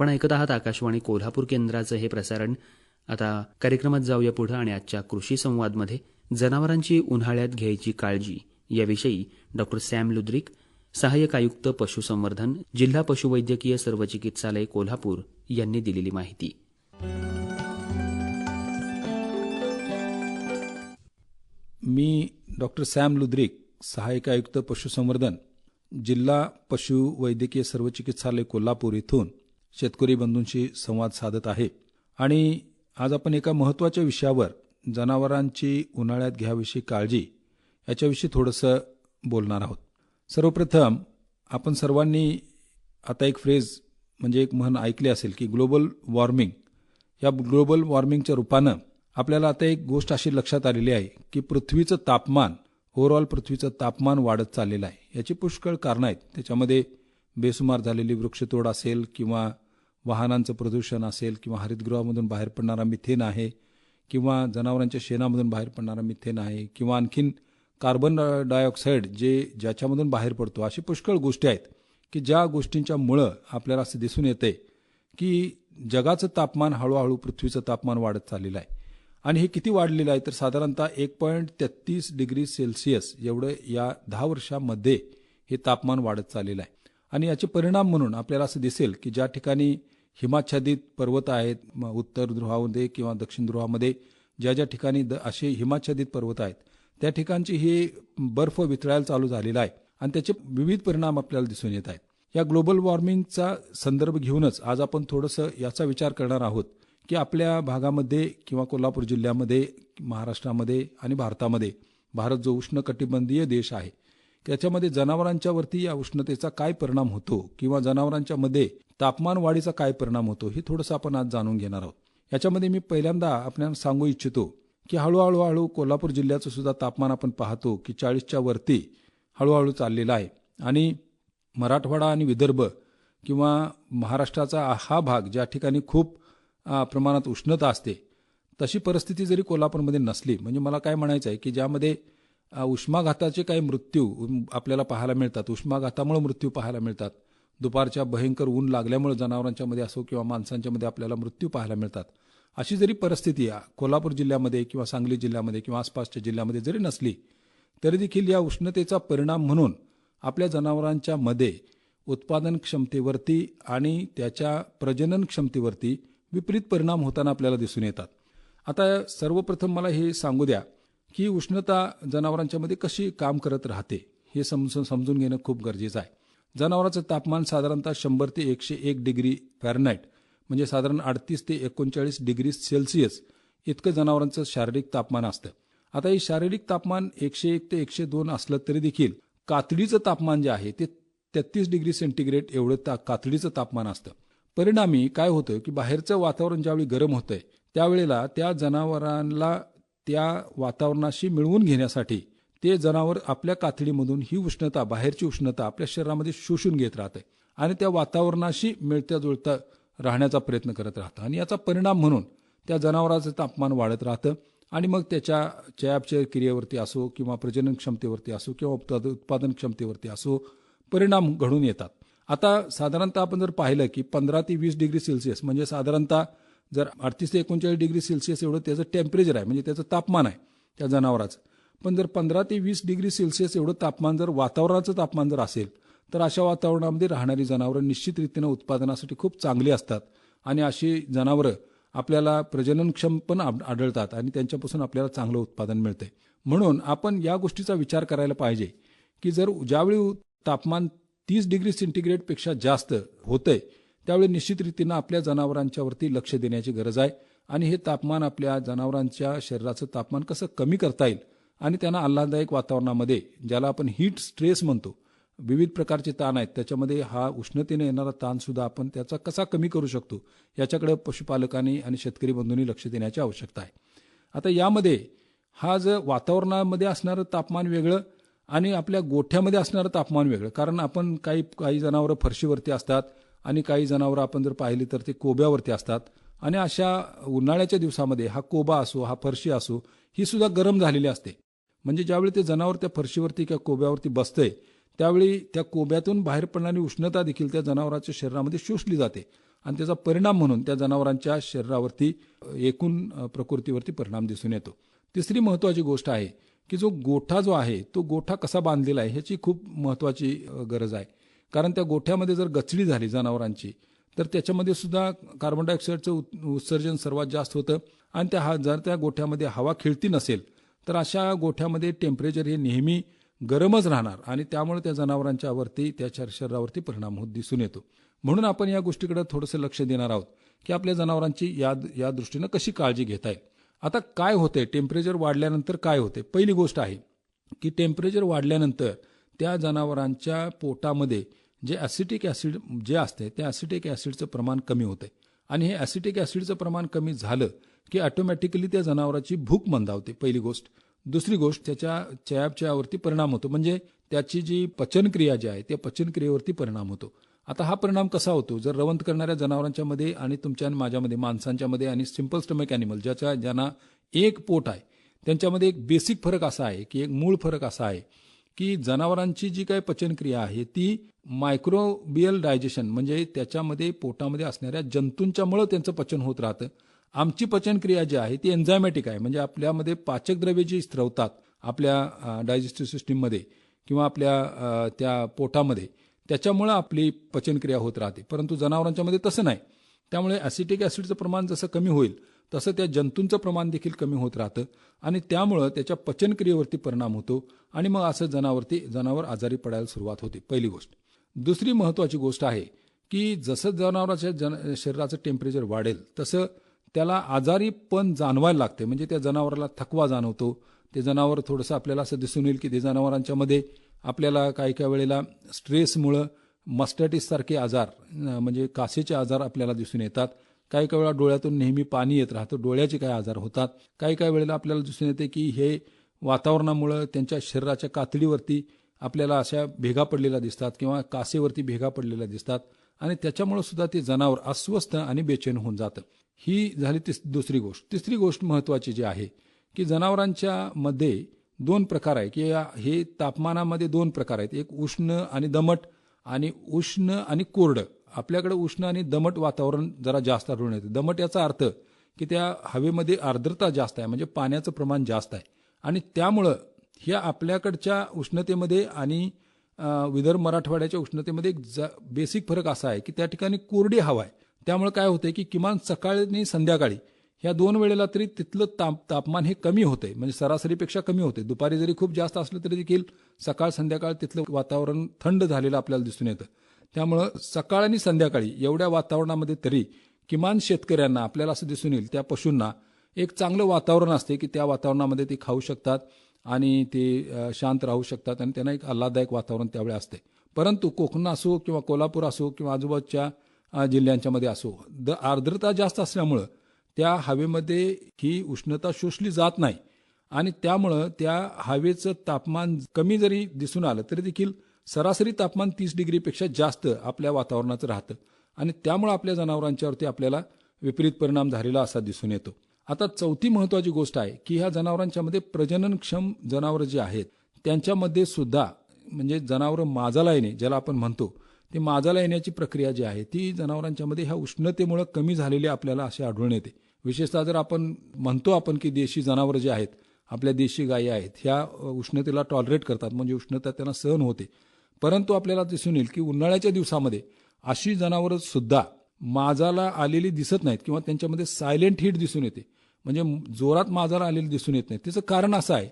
आपण ऐकत आहात आकाशवाणी कोल्हापूर केंद्राचं हे प्रसारण. आता कार्यक्रमात जाऊया पुढं आणि आजच्या कृषी संवादमध्ये जनावरांची उन्हाळ्यात घ्यायची काळजी याविषयी डॉक्टर सॅम लुद्रिक सहाय्यक आयुक्त पशुसंवर्धन जिल्हा पशुवैद्यकीय सर्व चिकित्सालय कोल्हापूर यांनी दिलेली माहिती. मी डॉक्टर सॅम लुद्रिक सहाय्यक आयुक्त पशुसंवर्धन जिल्हा पशुवैद्यकीय सर्व चिकित्सालय कोल्हापूर इथून शेतकरी बंधूंशी संवाद साधत आहे. आणि आज आपण एका महत्त्वाच्या विषयावर जनावरांची उन्हाळ्यात घ्याविषयी काळजी याच्याविषयी थोडंसं बोलणार आहोत. सर्वप्रथम आपण सर्वांनी आता एक फ्रेज म्हणजे एक म्हण ऐकली असेल की ग्लोबल वॉर्मिंग या ग्लोबल वॉर्मिंगच्या रूपानं आपल्याला आता एक गोष्ट अशी लक्षात आलेली आहे की पृथ्वीचं तापमान ओव्हरऑल पृथ्वीचं तापमान वाढत चाललेलं आहे. याची पुष्कळ कारणं आहेत. त्याच्यामध्ये बेसुमार झालेली वृक्षतोड असेल किंवा वाहनांचं प्रदूषण असेल किंवा हरितगृहामधून बाहेर पडणारा मिथेन आहे किंवा जनावरांच्या शेणामधून बाहेर पडणारा मिथेन आहे किंवा आणखीन कार्बन डायऑक्साईड जे ज्याच्यामधून बाहेर पडतो अशी पुष्कळ गोष्टी आहेत की ज्या गोष्टींच्या मुळं आपल्याला असं दिसून येते की जगाचं तापमान हळूहळू पृथ्वीचं तापमान वाढत चाललेलं आहे. आणि हे किती वाढलेलं आहे तर साधारणतः एक पॉईंट तेहतीस डिग्री सेल्सिअस एवढं या दहा वर्षामध्ये हे तापमान वाढत चाललेलं आहे. आणि याचे परिणाम म्हणून आपल्याला असं दिसेल की ज्या ठिकाणी हिमाच्छादित पर्वत आहेत उत्तर ध्रुवामध्ये किंवा दक्षिण ध्रुवामध्ये ज्या ज्या ठिकाणी द असे हिमाच्छादित पर्वत आहेत त्या ठिकाणची हे बर्फ वितळायला चालू झालेला आहे आणि त्याचे विविध परिणाम आपल्याला दिसून येत आहेत. या ग्लोबल वॉर्मिंगचा संदर्भ घेऊनच आज आपण थोडंसं याचा विचार करणार आहोत की आपल्या भागामध्ये किंवा कोल्हापूर जिल्ह्यामध्ये महाराष्ट्रामध्ये आणि भारतामध्ये भारत जो उष्णकटिबंधीय देश आहे त्याच्यामध्ये जनावरांच्यावरती या उष्णतेचा काय परिणाम होतो किंवा जनावरांच्या मध्ये तापमान वाढीचा काय परिणाम होतो हे थोडंसं आपण आज जाणून घेणार आहोत. याच्यामध्ये मी पहिल्यांदा आपल्याला सांगू इच्छितो की हळूहळू हळू कोल्हापूर जिल्ह्याचं सुद्धा तापमान आपण पाहतो की चाळीसच्या वरती हळूहळू चाललेला आहे. आणि मराठवाडा आणि विदर्भ किंवा महाराष्ट्राचा हा भाग ज्या ठिकाणी खूप प्रमाणात उष्णता असते तशी परिस्थिती जरी कोल्हापूरमध्ये नसली म्हणजे मला काय म्हणायचं आहे की ज्यामध्ये उष्माघाताचे काही मृत्यू आपल्याला पाहायला मिळतात. उष्माघातामुळे मृत्यू पाहायला मिळतात. दुपारच्या भयंकर ऊन लागल्यामुळे जनावरांच्या मध्ये असो किंवा माणसांच्या मध्ये आपल्याला मृत्यू पाहायला मिळतात. अशी जरी परिस्थिती कोल्हापूर जिल्ह्यामध्ये किंवा सांगली जिल्ह्यामध्ये किंवा आसपासच्या जिल्ह्यामध्ये जरी नसली तरी देखील या उष्णतेचा परिणाम म्हणून आपल्या जनावरांच्या मध्ये उत्पादन क्षमतेवरती आणि त्याच्या प्रजनन क्षमतेवरती विपरीत परिणाम होताना आपल्याला दिसून येतात. आता सर्वप्रथम मला हे सांगू द्या. की उष्णता जनावरांच्या मध्ये कशी काम करत राहते हे समजून समजून घेणं खूप गरजेचं आहे. जनावरांचं तापमान साधारणतः शंभर ते एकशे एक डिग्री फॅरनाईट म्हणजे साधारण अडतीस ते एकोणचाळीस डिग्री सेल्सिअस इतकं जनावरांचं शारीरिक तापमान असतं. आता हे शारीरिक तापमान एकशे एक ते एकशे दोन असलं तरी देखील कातडीचं तापमान जे आहे ते तेहतीस डिग्री सेंटीग्रेड एवढं ता कातडीचं तापमान असतं. परिणामी काय होतं की बाहेरचं वातावरण ज्यावेळी गरम होतंय त्यावेळेला त्या जनावरांना त्या वातावरणाशी मिळवून घेण्यासाठी ते जनावर आपल्या कातडीमधून ही उष्णता बाहेरची उष्णता आपल्या शरीरामध्ये शोषून घेत राहते आणि त्या वातावरणाशी मिळत्या जुळता राहण्याचा प्रयत्न करत राहतं. आणि याचा परिणाम म्हणून त्या जनावराचं तापमान वाढत राहतं आणि मग त्याच्या चयापचय क्रियेवरती असो किंवा प्रजनन क्षमतेवरती असो किंवा उत्पादन क्षमतेवरती असो परिणाम घडून येतात. आता साधारणतः आपण जर पाहिलं की पंधरा ते वीस डिग्री सेल्सिअस म्हणजे साधारणतः जर अडतीस ते एकोणचाळीस डिग्री सेल्सिअस एवढं त्याचं टेम्परेचर आहे म्हणजे त्याचं तापमान आहे त्या जनावराचं. पण जर पंधरा ते वीस डिग्री सेल्सिअस एवढं तापमान जर वातावरणाचं तापमान जर असेल तर अशा वातावरणामध्ये राहणारी जनावरं निश्चितरीतीनं उत्पादनासाठी खूप चांगली असतात. आणि अशी जनावरं आपल्याला प्रजननक्षम पण आढळतात आणि त्यांच्यापासून आपल्याला चांगलं उत्पादन मिळतंय. म्हणून आपण या गोष्टीचा विचार करायला पाहिजे की जर ज्यावेळी तापमान तीस डिग्री सेंटीग्रेडपेक्षा जास्त होतंय त्यावेळी निश्चित रीतीनं आपल्या जनावरांच्यावरती लक्ष देण्याची गरज आहे. आणि हे तापमान आपल्या जनावरांच्या शरीराचं तापमान कसं कमी करता येईल आणि त्यांना आल्हाददायक वातावरणामध्ये ज्याला आपण हीट स्ट्रेस म्हणतो विविध प्रकारचे ताण आहेत त्याच्यामध्ये हा उष्णतेने येणारा ताणसुद्धा आपण त्याचा कसा कमी करू शकतो याच्याकडे पशुपालकांनी आणि शेतकरी बंधूंनी लक्ष देण्याची आवश्यकता आहे. आता यामध्ये हा जर वातावरणामध्ये असणारं तापमान वेगळं आणि आपल्या गोठ्यामध्ये असणारं तापमान वेगळं कारण आपण काही काही जनावरं फरशीवरती असतात आणि काही जनावरं आपण जर पाहिली तर ते कोब्यावरती असतात. आणि अशा उन्हाळ्याच्या दिवसामध्ये हा कोबा असो हा फरशी असो ही सुद्धा गरम झालेली असते. म्हणजे ज्यावेळी ते जनावर त्या फरशीवरती किंवा कोब्यावरती बसतंय त्यावेळी त्या कोब्यातून बाहेर पडणारी उष्णता देखील त्या जनावरांच्या शरीरामध्ये शोषली जाते. आणि त्याचा परिणाम म्हणून त्या जनावरांच्या शरीरावरती एकूण प्रकृतीवरती परिणाम दिसून येतो. तिसरी महत्वाची गोष्ट आहे की जो गोठा जो आहे तो गोठा कसा बांधलेला आहे ह्याची खूप महत्वाची गरज आहे. कारण त्या गोठ्यामध्ये जर गचडी झाली जनावरांची तर त्याच्यामध्ये सुद्धा कार्बन डायऑक्साईडचं उत्सर्जन सर्वात जास्त होतं. आणि त्या हा जर त्या गोठ्यामध्ये हवा खेळती नसेल तर अशा गोठ्यामध्ये टेम्परेचर हे नेहमी गरमच राहणार आणि त्यामुळे त्या जनावरांच्या वरती त्याच्या शरीरावरती परिणाम होत दिसून येतो. म्हणून आपण या गोष्टीकडे थोडंसं लक्ष देणार आहोत की आपल्या जनावरांची या या दृष्टीनं कशी काळजी घेता येईल आता काय होतंय? टेम्परेचर वाढल्यानंतर काय होते पहिली गोष्ट आहे की टेम्परेचर वाढल्यानंतर त्या जनावरांच्या पोटामध्ये जे ॲसिटिक ॲसिड जे असते त्या ॲसिटिक ॲसिडचं प्रमाण कमी होते. आणि हे ॲसिटिक ॲसिडचं प्रमाण कमी झालं की ऑटोमॅटिकली त्या जनावराची भूक मंदावते पहिली गोष्ट. दुसरी गोष्ट त्याच्या चयापचयावरती परिणाम होतो. म्हणजे त्याची जी पचनक्रिया जी आहे त्या पचनक्रियेवरती परिणाम होतो. आता हा परिणाम कसा होतो? जर रवंत करणाऱ्या जनावरांच्या मध्ये आणि तुमच्या आणि माझ्यामध्ये माणसांच्या मध्ये आणि सिंपल स्टमक ॲनिमल ज्याच्या ज्यांना एक पोट आहे त्यांच्यामध्ये एक बेसिक फरक असा आहे की एक मूळ फरक असा आहे की जनावरांची जी काही पचनक्रिया आहे ती मायक्रोबियल डायजेशन म्हणजे त्याच्यामध्ये पोटामध्ये असणाऱ्या जंतूंच्यामुळं त्यांचं पचन होत राहतं. आमची पचनक्रिया जी आहे ती एन्झायमॅटिक आहे म्हणजे आपल्यामध्ये पाचकद्रव्ये जी स्त्रवतात आपल्या डायजेस्टिव्ह सिस्टीममध्ये किंवा आपल्या त्या पोटामध्ये त्याच्यामुळं आपली पचनक्रिया होत राहते. परंतु जनावरांच्यामध्ये तसं नाही. त्यामुळे ॲसिटिक ॲसिडचं प्रमाण जसं कमी होईल तसं त्या जंतूंचं प्रमाण देखील कमी होत राहतं आणि त्यामुळं त्याच्या पचनक्रियेवरती परिणाम होतो आणि मग असं जनावरती जनावर आजारी पडायला सुरुवात होते पहिली गोष्ट. दुसरी महत्त्वाची गोष्ट आहे की जसं जनावराच्या जन शरीराचं टेम्परेचर वाढेल तसं त्याला आजारी पण जाणवायला लागते. म्हणजे त्या जनावराला थकवा जाणवतो. ते जनावर थोडंसं आपल्याला असं दिसून येईल की ते जनावरांच्यामध्ये आपल्याला काही काही वेळेला स्ट्रेसमुळं मस्टॅटिससारखे आजार म्हणजे कासेचे आजार आपल्याला दिसून येतात. काही काही वेळा डोळ्यातून नेहमी पाणी येत राहतं डोळ्याचे काही आजार होतात. काही काही वेळेला आपल्याला दिसून येते की हे वातावरणामुळं त्यांच्या शरीराच्या कातडीवरती आपल्याला अशा भेगा पडलेल्या दिसतात किंवा कासेवरती भेगा पडलेल्या दिसतात आणि त्याच्यामुळं सुद्धा ते जनावर अस्वस्थ आणि बेचैन होऊन जातं. ही झाली तिस दुसरी गोष्ट. तिसरी गोष्ट महत्त्वाची जी आहे की जनावरांच्या मध्ये दोन प्रकार आहे की हे तापमानामध्ये दोन प्रकार आहेत. एक उष्ण आणि दमट आणि उष्ण आणि कोरडं. आपल्याकडे उष्ण आणि दमट वातावरण जरा जास्त आढळून येतं. दमट याचा अर्थ की त्या हवेमध्ये आर्द्रता जास्त आहे म्हणजे पाण्याचं प्रमाण जास्त आहे. आणि त्यामुळं ह्या आपल्याकडच्या उष्णतेमध्ये आणि विदर्भ मराठवाड्याच्या उष्णतेमध्ये एक जा बेसिक फरक असा आहे की त्या ठिकाणी कोरडी हवा आहे. त्यामुळे काय होतंय की किमान सकाळी आणि संध्याकाळी ह्या दोन वेळेला तरी तिथलं ताप तापमान हे कमी होते म्हणजे सरासरीपेक्षा कमी होते दुपारी जरी खूप जास्त असलं तरी देखील सकाळ संध्याकाळ तिथलं वातावरण थंड झालेलं आपल्याला दिसून येतं. त्यामुळं सकाळ आणि संध्याकाळी एवढ्या वातावरणामध्ये तरी किमान शेतकऱ्यांना आपल्याला असं दिसून येईल त्या पशूंना एक चांगलं वातावरण असते की त्या वातावरणामध्ये ते खाऊ शकतात आणि ते शांत राहू शकतात आणि त्यांना एक आल्हाददायक वातावरण त्यावेळी असते. परंतु कोकण असो किंवा कोल्हापूर असो किंवा आजूबाजूच्या जिल्ह्यांच्यामध्ये असो द आर्द्रता जास्त असल्यामुळं त्या हवेमध्ये ही उष्णता शोषली जात नाही आणि त्यामुळं त्या हवेचं तापमान कमी जरी दिसून आलं तरी देखील सरासरी तापमान तीस डिग्रीपेक्षा जास्त आपल्या वातावरणाचं राहतं आणि त्यामुळं आपल्या जनावरांच्यावरती आपल्याला विपरीत परिणाम झालेला असा दिसून येतो. आता चौथी महत्वाची गोष्ट आहे की ह्या जनावरांच्यामध्ये प्रजननक्षम जनावरं जी आहेत त्यांच्यामध्ये सुद्धा म्हणजे जनावरं माजाला येणे ज्याला आपण म्हणतो ते माजाला येण्याची प्रक्रिया जी आहे ती जनावरांच्यामध्ये ह्या उष्णतेमुळे कमी झालेली आपल्याला असे आढळून येते. विशेषतः जर आपण म्हणतो आपण की देशी जनावरं जे आहेत आपल्या देशी गायी आहेत ह्या उष्णतेला टॉलरेट करतात म्हणजे उष्णता त्यांना सहन होते. परंतु आपल्याला दिसून येईल की उन्हाळ्याच्या दिवसामध्ये अशी जनावरं सुद्धा माजाला आलेली दिसत नाहीत किंवा त्यांच्यामध्ये सायलेंट हीट दिसून येते. म्हणजे जोरात माजाला आलेली दिसून येत नाही त्याचं कारण असं आहे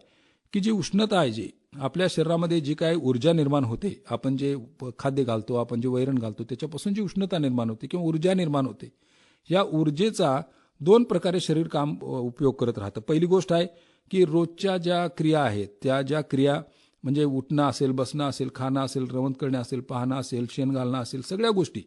की जी उष्णता आहे जी आपल्या शरीरामध्ये जी काय ऊर्जा निर्माण होते आपण जे खाद्य घालतो आपण जे वैरण घालतो त्याच्यापासून जी उष्णता निर्माण होते किंवा ऊर्जा निर्माण होते या ऊर्जेचा दोन प्रकारे शरीर काम उपयोग करत राहतं. पहिली गोष्ट आहे की रोजच्या ज्या क्रिया आहेत त्या ज्या क्रिया म्हणजे उठणं असेल बसणं असेल खाणं असेल रवंत करणं असेल पाहणं असेल शेण घालणं असेल सगळ्या गोष्टी.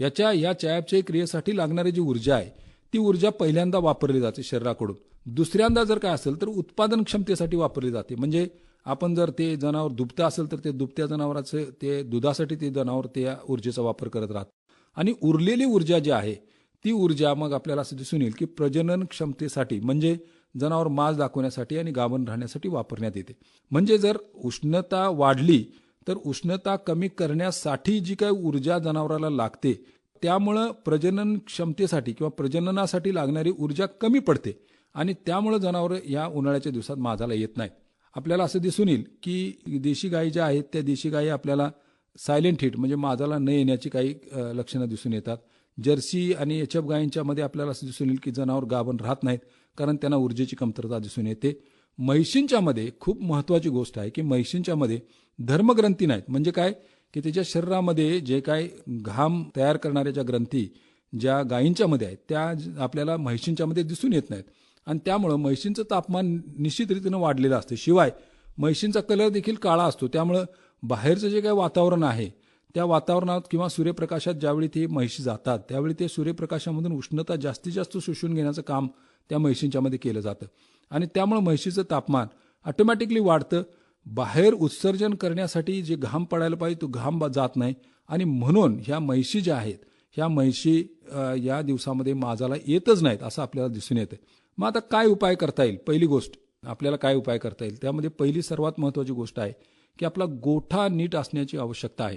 याच्या या चयापचय क्रियेसाठी लागणारी जी ऊर्जा आहे ती ऊर्जा पहिल्यांदा वापरली जाते शरीराकडून. दुसऱ्यांदा जर काय असेल तर उत्पादन क्षमतेसाठी वापरली जाते. म्हणजे आपण जर ते जनावर दुभतं असेल तर ते दुभत्या जनावराचं ते दुधासाठी ते जनावर त्या ऊर्जेचा वापर करत राहतात. आणि उरलेली ऊर्जा जी आहे ती ऊर्जा मग आपल्याला असं दिसून येईल की प्रजनन क्षमतेसाठी म्हणजे जनावर मांस दाखवण्यासाठी आणि गाभण राहण्यासाठी वापरण्यात येते. म्हणजे जर उष्णता वाढली तर उष्णता कमी करण्यासाठी जी काही ऊर्जा जनावराला लागते त्यामुळं प्रजनन क्षमतेसाठी किंवा प्रजननासाठी लागणारी ऊर्जा कमी पडते आणि त्यामुळं जनावरं या उन्हाळ्याच्या दिवसात माझाला येत नाहीत. आपल्याला असं दिसून येईल की देशी गायी ज्या आहेत त्या देशी गायी आपल्याला सायलेंट हिट म्हणजे माझाला न येण्याची काही लक्षणं दिसून येतात. जर्सी आणि एचएफ गायींच्यामध्ये आपल्याला असं दिसून येईल की जनावर गाभण राहत नाहीत. कारण त्यांना ऊर्जेची कमतरता दिसून येते. म्हैशींच्यामध्ये खूप महत्त्वाची गोष्ट आहे की म्हैशींच्यामध्ये धर्मग्रंथी नाहीत. म्हणजे काय? की त्याच्या शरीरामध्ये जे काय घाम तयार करणाऱ्या ज्या ग्रंथी ज्या गायींच्यामध्ये आहेत त्या आपल्याला म्हैशींच्यामध्ये दिसून येत नाहीत. आणि त्यामुळं म्हैशींचं तापमान निश्चित रीतीनं वाढलेलं असतं. शिवाय म्हैशींचा कलर देखील काळा असतो. त्यामुळं बाहेरचं जे काही वातावरण आहे त्या वातावरणात किंवा सूर्यप्रकाशात ज्यावेळी ते म्हैशी जातात त्यावेळी ते सूर्यप्रकाशामधून उष्णता जास्तीत जास्त शोषून घेण्याचं काम त्या म्हैशींच्यामध्ये केलं जातं. आणि त्यामुळं म्हैशीचं तापमान ऑटोमॅटिकली वाढतं. बाहेर उत्सर्जन करण्यासाठी जे घाम पडायला पाहिजे तो घाम जात नाही. आणि म्हणून ह्या म्हैशी ज्या आहेत ह्या म्हैशी या दिवसामध्ये माझाला येतच नाहीत असं आपल्याला दिसून येतं. मग आता काय उपाय करता येईल? पहिली गोष्ट आपल्याला काय उपाय करता येईल? त्यामध्ये पहिली सर्वात महत्त्वाची गोष्ट आहे की आपला गोठा नीट असण्याची आवश्यकता आहे.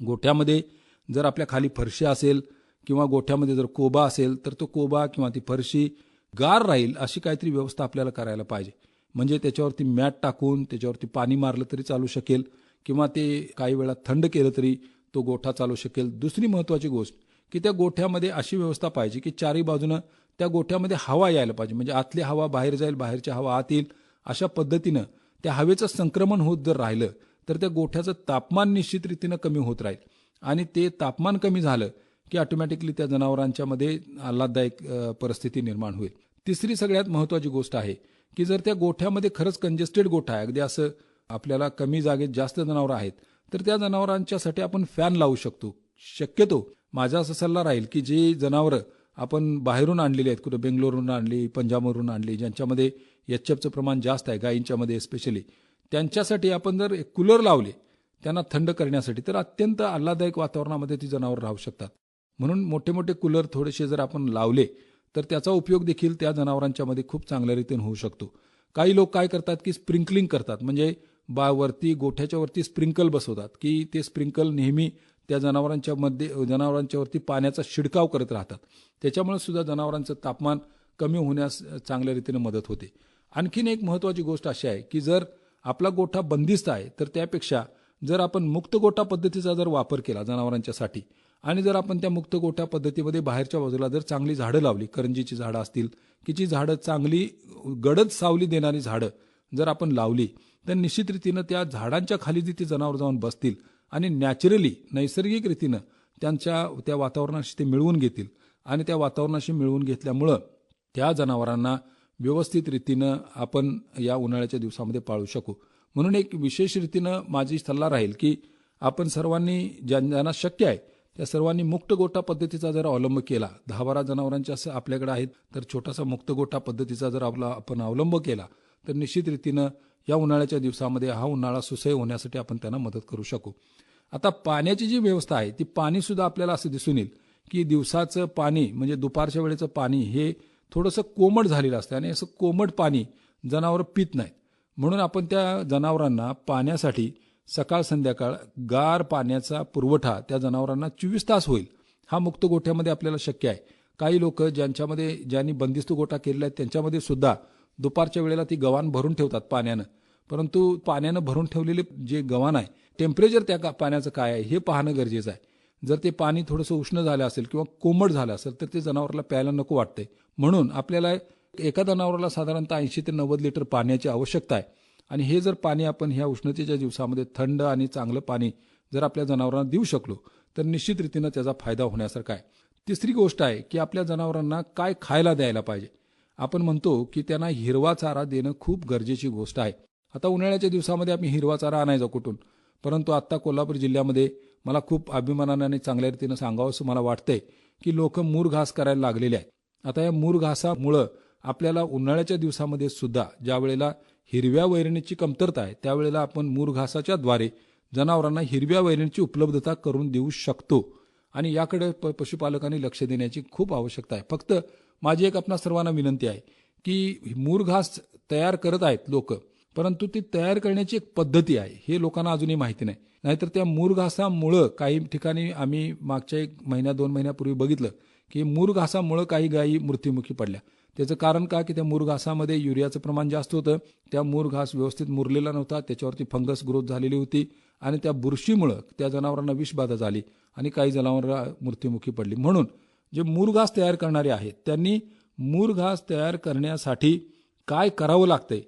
गोठ्यामध्ये जर आपल्या खाली फरशी असेल किंवा गोठ्यामध्ये जर कोबा असेल तर तो कोबा किंवा ती फरशी गार राहील अशी काहीतरी व्यवस्था आपल्याला करायला पाहिजे. म्हणजे त्याच्यावरती मॅट टाकून त्याच्यावरती पाणी मारलं तरी चालू शकेल किंवा ते काही वेळा थंड केलं तरी तो गोठा चालू शकेल. दुसरी महत्त्वाची गोष्ट की त्या गोठ्यामध्ये अशी व्यवस्था पाहिजे की चारही बाजूनं त्या गोठ्यामध्ये हवा यायला पाहिजे. म्हणजे आतली हवा बाहेर जाईल बाहेरची हवा आत येईल अशा पद्धतीनं त्या हवेचं संक्रमण होत जर राहिलं तर त्या गोठ्याचं तापमान निश्चित रीतीनं कमी होत राहील. आणि ते तापमान कमी झालं की ऑटोमॅटिकली त्या जनावरांच्या मध्ये आल्हाददायक परिस्थिती निर्माण होईल. तिसरी सगळ्यात महत्त्वाची गोष्ट आहे की जर त्या गोठ्यामध्ये खरंच कंजेस्टेड गोठा आहे अगदी असं आपल्याला कमी जागेत जास्त जनावरं आहेत तर त्या जनावरांच्यासाठी आपण फॅन लावू शकतो. शक्यतो माझा असा सल्ला राहील की जे जनावरं आपण बाहेरून आणलेली आहेत कुठं बेंगलोरवरून आणली पंजाबवरून आणली ज्यांच्यामध्ये एच एफचं प्रमाण जास्त आहे गायींच्यामध्ये स्पेशली त्यांच्यासाठी आपण जर एक कूलर लावले त्यांना थंड करण्यासाठी तर अत्यंत आल्हादायक वातावरणामध्ये ती जनावरं राहू शकतात. म्हणून मोठे मोठे कूलर थोडेसे जर आपण लावले तर त्याचा उपयोग देखील त्या जनावरांच्यामध्ये खूप चांगल्या रीतीने होऊ शकतो. काही लोक काय करतात की स्प्रिंकलिंग करतात. म्हणजे बा वरती गोठ्याच्या वरती स्प्रिंकल बसवतात की ते स्प्रिंकल नेहमी त्या जनावरांच्या मध्ये जनावरांच्या वरती पाण्याचा शिडकाव करत राहतात. त्याच्यामुळे सुद्धा जनावरांचं तापमान कमी होण्यास चांगल्या रीतीने मदत होते. आणखीन एक महत्त्वाची गोष्ट अशी आहे की जर आपला गोठा बंदिस्त आहे तर त्यापेक्षा जर आपण मुक्त गोठा पद्धतीचा जर वापर केला जनावरांच्यासाठी आणि जर आपण त्या मुक्त गोठ्या पद्धतीमध्ये बाहेरच्या बाजूला जर चांगली झाडं लावली करंजीची झाडं असतील की जी झाडं चांगली गडद सावली देणारी झाडं जर आपण लावली तर निश्चित रीतीनं त्या झाडांच्या खाली जिथे जनावर जाऊन बसतील आणि नॅचरली नैसर्गिक रीतीनं त्यांच्या त्या वातावरणाशी ते मिळवून घेतील. आणि त्या वातावरणाशी मिळवून घेतल्यामुळं त्या जनावरांना व्यवस्थित रीतीनं आपण या उन्हाळ्याच्या दिवसामध्ये पाळू शकू. म्हणून एक विशेष रीतीनं माझी सल्ला राहील की आपण सर्वांनी ज्यां- ज्यांना शक्य आहे त्या सर्वांनी मुक्त गोठा पद्धतीचा जर अवलंब केला दहा बारा जनावरांचे असं आपल्याकडे आहेत तर छोटासा मुक्त गोठा पद्धतीचा जर आपला आपण अवलंब केला तर निश्चित रीतीनं या उन्हाळ्याच्या दिवसामध्ये हा उन्हाळा सुसह्य होण्यासाठी आपण त्यांना मदत करू शकू. आता पाण्याची जी व्यवस्था आहे ती पाणीसुद्धा आपल्याला असं दिसून येईल की दिवसाचं पाणी म्हणजे दुपारच्या वेळेचं पाणी हे थोडंसं कोमट झालेलं असतं आणि असं कोमट पाणी जनावरं पित नाहीत. म्हणून आपण त्या जनावरांना पाण्यासाठी सकाळ संध्याकाळ गार पाण्याचा पुरवठा त्या जनावरांना चोवीस तास होईल. हा मुक्त गोठ्यामध्ये आपल्याला शक्य आहे. काही लोक ज्यांच्यामध्ये ज्यांनी बंदिस्त गोठा केलेला आहे त्यांच्यामध्ये सुद्धा दुपारच्या वेळेला ती गव्हाण भरून ठेवतात पाण्यानं. परंतु पाण्यानं भरून ठेवलेले जे गव्हाण आहे टेम्परेचर त्या का- पाण्याचं काय आहे हे पाहणं गरजेचं आहे. जर ते पाणी थोडंसं उष्ण झालं असेल किंवा कोमट झालं असेल तर ते जनावराला प्यायला नको वाटते म्हणून आपल्याला एका जनावराला साधारणतः ऐंशी ते नव्वद लिटर पाण्याची आवश्यकता आहे. आणि हे जर पाणी आपण ह्या उष्णतेच्या दिवसामध्ये थंड आणि चांगलं पाणी जर आपल्या जनावरांना देऊ शकलो तर निश्चित रीतीनं त्याचा फायदा होण्यासारखा आहे. तिसरी गोष्ट आहे की आपल्या जनावरांना काय खायला द्यायला पाहिजे? आपण म्हणतो की त्यांना हिरवा चारा देणं खूप गरजेची गोष्ट आहे. आता उन्हाळ्याच्या दिवसामध्ये आम्ही हिरवा चारा आणायचा कुठून? परंतु आत्ता कोल्हापूर जिल्ह्यामध्ये मला खूप अभिमानाने आणि चांगल्या रीतीनं सांगावं असं मला वाटतंय की लोक मूर घास करायला लागलेले आहेत. आता या मूर घासामुळं आपल्याला उन्हाळ्याच्या दिवसामध्ये सुद्धा ज्या वेळेला हिरव्या वैरणीची कमतरता आहे त्यावेळेला आपण मूर घासाच्या द्वारे जनावरांना हिरव्या वैरणीची उपलब्धता करून देऊ शकतो. आणि याकडे प पशुपालकांनी लक्ष देण्याची खूप आवश्यकता आहे. फक्त माझी एक आपणा सर्वांना विनंती आहे की मूर घास तयार करत आहेत लोक परंतु ती तयार करण्याची एक पद्धती आहे हे लोकांना अजूनही माहिती नाही. नाहीतर त्या मूरघासामुळं काही ठिकाणी आम्ही मागच्या एक महिन्या दोन महिन्यापूर्वी बघितलं की मूरघासामुळं काही गायी मृत्युमुखी पडल्या. त्याचं कारण का की त्या मूरघासामध्ये युरियाचं प्रमाण जास्त होतं. त्या मूरघास व्यवस्थित मुरलेला नव्हता. त्याच्यावरती फंगस ग्रोथ झालेली होती. आणि त्या बुरशीमुळं त्या जनावरांना विषबाधा झाली आणि काही जनावरं मृत्युमुखी पडली. म्हणून जे मूरघास तयार करणारे आहेत त्यांनी मूरघास तयार करण्यासाठी काय करावं लागतंय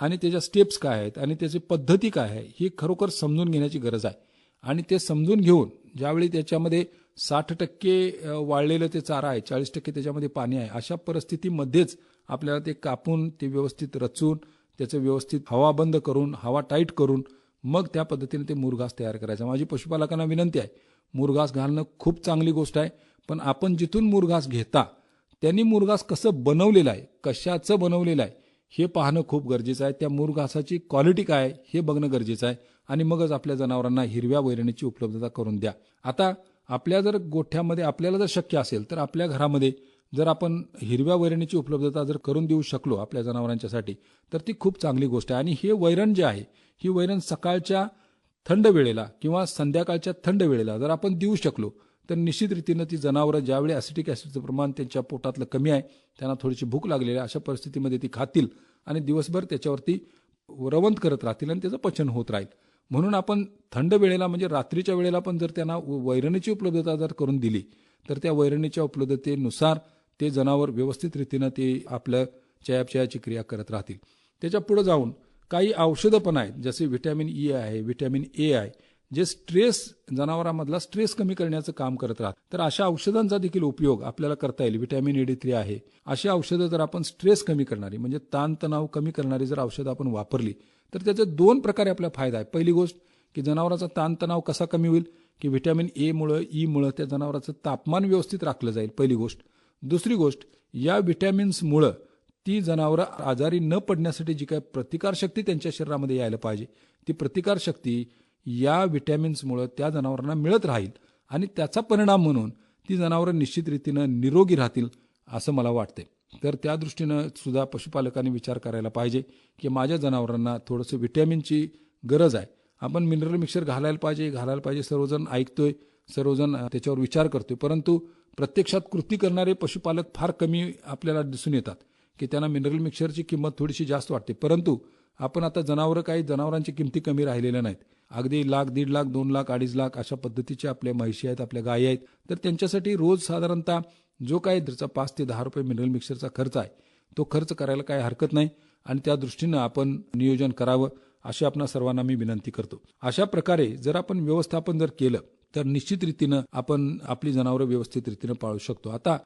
आणि त्याच्या स्टेप्स काय आहेत आणि त्याची पद्धती काय आहे ही खरोखर समजून घेण्याची गरज आहे. आणि ते समजून घेऊन ज्यावेळी त्याच्यामध्ये साठ टक्के वाळलेलं ते चारा आहे चाळीस टक्के त्याच्यामध्ये पाणी आहे. अशा परिस्थितीमध्येच आपल्याला ते कापून ते व्यवस्थित रचून त्याचं व्यवस्थित हवा बंद करून हवा टाईट करून मग त्या पद्धतीने ते मुरघास तयार करायचा. माझी पशुपालकांना विनंती आहे मुरघास घालणं खूप चांगली गोष्ट आहे पण आपण जिथून मुरघास घेता त्यांनी मुरघास कसं बनवलेलं आहे कशाचं बनवलेलं आहे हे पाहणं खूप गरजेचं आहे. त्या मुरघासाची क्वालिटी काय हे बघणं गरजेचं आहे. आणि मगच आपल्या जनावरांना हिरव्या वैरणीची उपलब्धता करून द्या. आता आपल्या जर गोठ्यामध्ये आपल्याला जर शक्य असेल तर आपल्या घरामध्ये जर आपण हिरव्या वैरणीची उपलब्धता जर करून देऊ शकलो आपल्या जनावरांच्यासाठी तर ती खूप चांगली गोष्ट आहे. आणि हे वैरण जे आहे ही वैरण सकाळच्या थंड वेळेला किंवा संध्याकाळच्या थंड वेळेला जर आपण देऊ शकलो तर निश्चित रीतीनं ती जनावरं ज्यावेळी ॲसिटिक ॲसिडचं प्रमाण त्यांच्या पोटातलं कमी आहे त्यांना थोडीशी भूक लागलेली आहे अशा परिस्थितीमध्ये ती खातील आणि दिवसभर त्याच्यावरती रवंत करत राहतील आणि त्याचं पचन होत राहील. म्हणून आपण थंड वेळेला म्हणजे रात्रीच्या वेळेला पण जर त्यांना वैरणीची उपलब्धता जर करून दिली तर त्या वैरणीच्या उपलब्धतेनुसार ते जनावर व्यवस्थित रीतीनं ते आपलं चयापचयाची क्रिया करत राहतील. त्याच्या पुढं जाऊन काही औषधं पण आहेत जसे व्हिटॅमिन ई आहे व्हिटॅमिन ए आहे जे स्ट्रेस जनावरांमधला स्ट्रेस कमी करण्याचं काम करत राहत तर अशा औषधांचा देखील उपयोग आपल्याला करता येईल. व्हिटॅमिन ए डी थ्री आहे. अशी औषधं जर आपण स्ट्रेस कमी करणारी म्हणजे ताणतणाव कमी करणारी जर औषधं आपण वापरली तर त्याचे दोन प्रकारे आपल्याला फायदा आहे. पहिली गोष्ट की जनावराचा ताणतणाव कसा कमी होईल की व्हिटॅमिन ए ईमुळं ई त्या जनावराचं तापमान व्यवस्थित राखलं जाईल. पहिली गोष्ट. दुसरी गोष्ट या व्हिटॅमिन्समुळं ती जनावरं आजारी न पडण्यासाठी जी काय प्रतिकारशक्ती त्यांच्या शरीरामध्ये यायला पाहिजे ती प्रतिकारशक्ती या व्हिटॅमिन्समुळं त्या जनावरांना मिळत राहील आणि त्याचा परिणाम म्हणून ती जनावरं निश्चित रीतीनं निरोगी राहतील असं मला वाटते तर त्या दृष्टीनं सुद्धा पशुपालकांनी विचार करायला पाहिजे की माझ्या जनावरांना थोडंसं व्हिटॅमिनची गरज आहे. आपण मिनरल मिक्सर घालायला पाहिजे घालायला पाहिजे सर्वजण ऐकतोय सर्वजण त्याच्यावर विचार करतोय. परंतु प्रत्यक्षात कृती करणारे पशुपालक फार कमी आपल्याला दिसून येतात की त्यांना मिनरल मिक्सरची किंमत थोडीशी जास्त वाटते. परंतु आपण आता जनावरं काही जनावरांची किमती कमी राहिलेल्या नाहीत. अगदी लाख दीड लाख दोन लाख अडीच लाख अशा पद्धतीच्या आपल्या म्हैशी आहेत आपल्या गायी आहेत. तर त्यांच्यासाठी रोज साधारणतः जो काही त्याचा पाच ते दहा रुपये मिनरल मिक्सरचा खर्च आहे तो खर्च करायला काही हरकत नाही आणि त्या दृष्टीनं आपण नियोजन करावं अशी आपणा सर्वांना मी विनंती करतो. अशा प्रकारे जर आपण व्यवस्थापन जर केलं तर निश्चित रीतीनं आपण आपली जनावरं व्यवस्थित रीतीनं पाळू शकतो. आता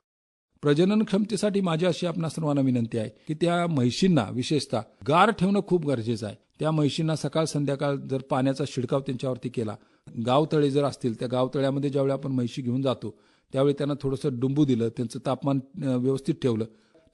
प्रजनन क्षमतेसाठी माझी अशी आपणा सर्वांना विनंती आहे की त्या म्हैशींना विशेषतः गार ठेवणं खूप गरजेचं आहे. त्या म्हैशींना सकाळ संध्याकाळ जर पाण्याचा शिडकाव त्यांच्यावरती केला गावतळे जर असतील त्या गावतळ्यामध्ये ज्यावेळी आपण म्हैशी घेऊन जातो त्यावेळी त्यांना थोडंसं डुंबू दिलं त्यांचं तापमान व्यवस्थित ठेवलं.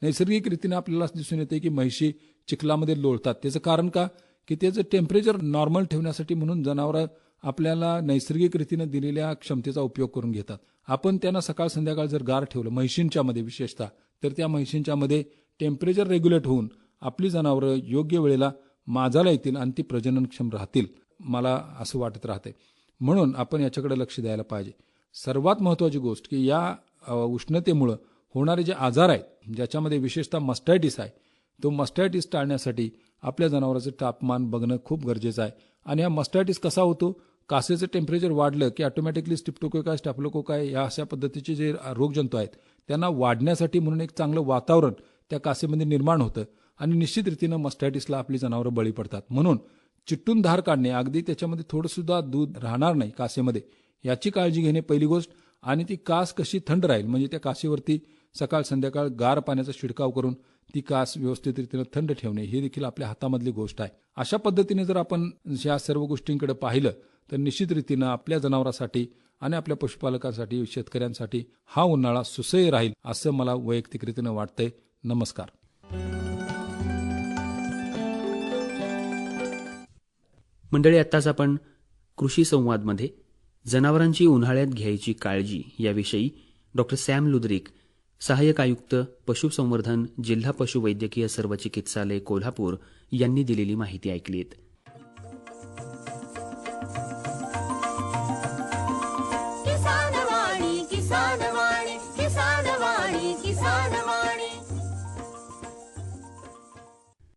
नैसर्गिक रीतीने आपल्याला दिसून येते की म्हैशी चिखलामध्ये लोळतात. त्याचं कारण का? की त्याचं टेम्परेचर नॉर्मल ठेवण्यासाठी म्हणून जनावरं आपल्याला नैसर्गिक रीतीनं दिलेल्या क्षमतेचा उपयोग करून घेतात. आपण त्यांना सकाळ संध्याकाळ जर गार ठेवलं म्हैशींच्यामध्ये विशेषतः तर त्या म्हैशींच्यामध्ये टेम्परेचर रेग्युलेट होऊन आपली जनावरं योग्य वेळेला माजाला येतील आणि ती प्रजननक्षम राहतील. मला असं वाटत राहते म्हणून आपण याच्याकडे लक्ष द्यायला पाहिजे. सर्वात महत्त्वाची गोष्ट की या उष्णतेमुळं होणारे जे आजार आहेत ज्याच्यामध्ये विशेषतः मस्टायटिस आहे तो मस्टायटिस टाळण्यासाठी आपल्या जनावराचं तापमान बघणं खूप गरजेचं आहे. आणि हा मस्टायटिस कसा होतो? कासेचं टेम्परेचर वाढलं की ऑटोमॅटिकली स्टिप्टोकोकाय स्टॅप्लोकोकाय या अशा पद्धतीचे जे रोगजंतू आहेत त्यांना वाढण्यासाठी म्हणून एक चांगलं वातावरण त्या कासेमध्ये निर्माण होतं. आणि निश्चित रीतीनं मस्टायटिसला आपली जनावरं बळी पडतात. म्हणून चिट्टून धार काढणे अगदी त्याच्यामध्ये थोडंसुद्धा दूध राहणार नाही कासेमध्ये. याची काळजी घेणे पहिली गोष्ट. आणि ती कास कशी थंड राहील म्हणजे त्या कासेवरती सकाळ संध्याकाळ गार पाण्याचा शिडकाव करून ती कास व्यवस्थित रीतीनं थंड ठेवणे ही देखील आपल्या हातामधली गोष्ट आहे. अशा पद्धतीने जर आपण या सर्व गोष्टींकडे पाहिलं तर निश्चित रीतीनं आपल्या जनावरांसाठी आणि आपल्या पशुपालकांसाठी शेतकऱ्यांसाठी हा उन्हाळा सुसह्य राहील असं मला वैयक्तिकरीतीनं वाटतंय. नमस्कार. मंडळी आत्ताच आपण कृषी संवादमध्ये जनावरांची उन्हाळ्यात घ्यायची काळजी याविषयी डॉक्टर सॅम लुद्रिक सहाय्यक आयुक्त पशुसंवर्धन जिल्हा पशुवैद्यकीय सर्व चिकित्सालय कोल्हापूर यांनी दिलेली माहिती ऐकलीत.